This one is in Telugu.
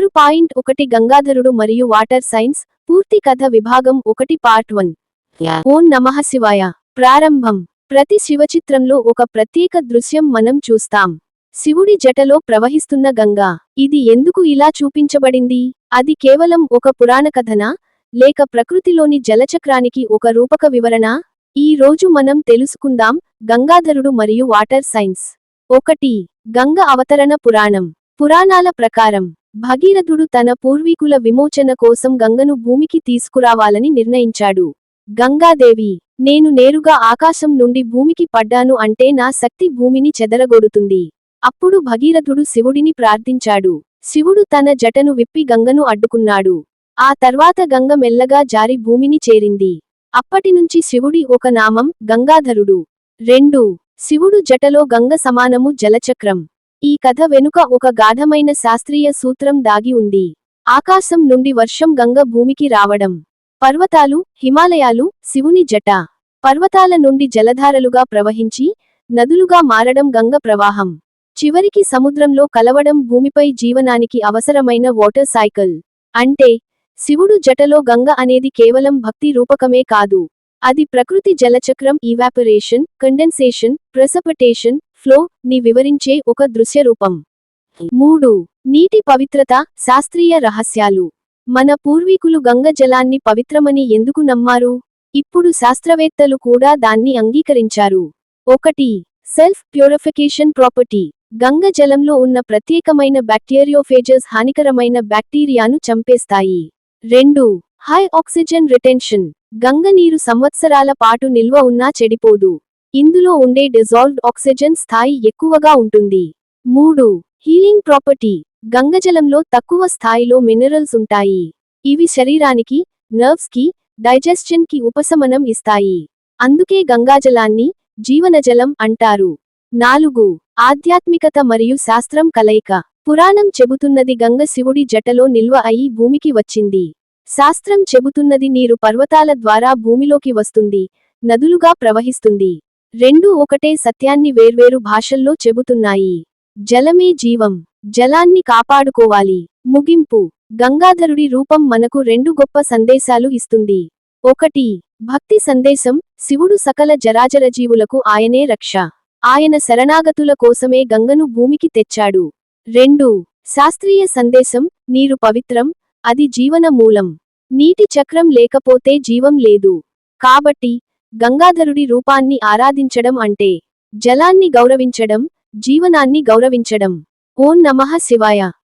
ఆరు పాయింట్ ఒకటి గంగాధరుడు మరియు వాటర్ సైన్స్ పూర్తి కథ విభాగం ఒకటి పార్ట్ వన్. ఓం నమః శివాయ. ప్రారంభం. ప్రతి శివచిత్రంలో ఒక ప్రత్యేక దృశ్యం మనం చూస్తాం. శివుడి జటలో ప్రవహిస్తున్న గంగా. ఇది ఎందుకు ఇలా చూపించబడింది? అది కేవలం ఒక పురాణ కథనా? లేక ప్రకృతిలోని జలచక్రానికి ఒక రూపక వివరణ? ఈ రోజు మనం తెలుసుకుందాం గంగాధరుడు మరియు వాటర్ సైన్స్. ఒకటి. గంగ అవతరణ పురాణం. పురాణాల ప్రకారం. భగీరథుడు తన పూర్వీకుల విమోచన కోసం గంగను భూమికి తీసుకురావాలని నిర్ణయించాడు. గంగాదేవి నేను నేరుగా ఆకాశం నుండి భూమికి పడ్డాను అంటే నా శక్తి భూమిని చెదరగొడుతుంది. అప్పుడు భగీరథుడు శివుడిని ప్రార్థించాడు. శివుడు తన జటను విప్పి గంగను అడ్డుకున్నాడు. ఆ తర్వాత గంగ మెల్లగా జారి భూమిని చేరింది. అప్పటినుంచి శివుడి ఒక నామం గంగాధరుడు. రెండు శివుడు జటలో గంగ సమానము జలచక్రం. ఈ కథ వెనుక ఒక గాఢమైన శాస్త్రీయ సూత్రం దాగి ఉంది. ఆకాశం నుండి వర్షం గంగ భూమికి రావడం. పర్వతాలు హిమాలయాలు శివుని జట. పర్వతాల నుండి జలధారలుగా ప్రవహించి నదులుగా మారడం గంగ ప్రవాహం. చివరికి సముద్రంలో కలవడం భూమిపై జీవనానికి అవసరమైన వాటర్ సైకిల్. అంటే శివుడు జటలో గంగ అనేది కేవలం భక్తి రూపకమే కాదు. అది ప్రకృతి జలచక్రం ఈవాపరేషన్ కండెన్సేషన్ ప్రెసపటేషన్ ఫ్లో ని వివరించే ఒక దృశ్య రూపం. మూడు. నీటి పవిత్రత శాస్త్రీయ రహస్యాలు. మన పూర్వీకులు గంగ జలాన్ని పవిత్రమని ఎందుకు నమ్మారు? ఇప్పుడు శాస్త్రవేత్తలు కూడా దాన్ని అంగీకరించారు. ఒకటి. Self purification property. గంగ జలంలో ఉన్న ప్రత్యేకమైన బ్యాక్టీరియోఫేజెస్ హానికరమైన బ్యాక్టీరియాను చంపేస్తాయి. రెండు. High oxygen retention. గంగ నీరు సంవత్సరాల పాటు నిల్వ ఉన్నా చెడిపోదు. ఇందులో ఉండే డిజాల్వ్డ్ ఆక్సిజన్ స్థాయి ఎక్కువగా ఉంటుంది. మూడు. Healing property. గంగజలంలో తక్కువ స్థాయిలో మినరల్స్ ఉంటాయి. ఇవి శరీరానికి నర్వ్స్కి డైజెస్షన్కి ఉపశమనం ఇస్తాయి. అందుకే గంగాజలాన్ని జీవనజలం అంటారు. నాలుగు. ఆధ్యాత్మికత మరియు శాస్త్రం కలయిక. పురాణం చెబుతున్నది గంగ శివుడి జటలో నిల్వ అయి భూమికి వచ్చింది. శాస్త్రం చెబుతున్నది నీరు పర్వతాల ద్వారా భూమిలోకి వస్తుంది నదులుగా ప్రవహిస్తుంది. రెండూ ఒకటే సత్యాన్ని వేర్వేరు భాషల్లో చెబుతున్నాయి. జలమే జీవం. జలాన్ని కాపాడుకోవాలి. ముగింపు. గంగాధరుడి రూపం మనకు రెండు గొప్ప సందేశాలు ఇస్తుంది. ఒకటి. భక్తి సందేశం. శివుడు సకల జరాజర జీవులకు ఆయనే రక్ష. ఆయన శరణాగతుల కోసమే గంగను భూమికి తెచ్చాడు. రెండు. శాస్త్రీయ సందేశం. నీరు పవిత్రం. అది జీవన మూలం. నీటి చక్రం లేకపోతే జీవం లేదు. కాబట్టి గంగాధరుడి రూపాన్ని ఆరాధించడం అంటే జలాన్ని గౌరవించడం జీవనాన్ని గౌరవించడం. ఓం నమః శివాయ.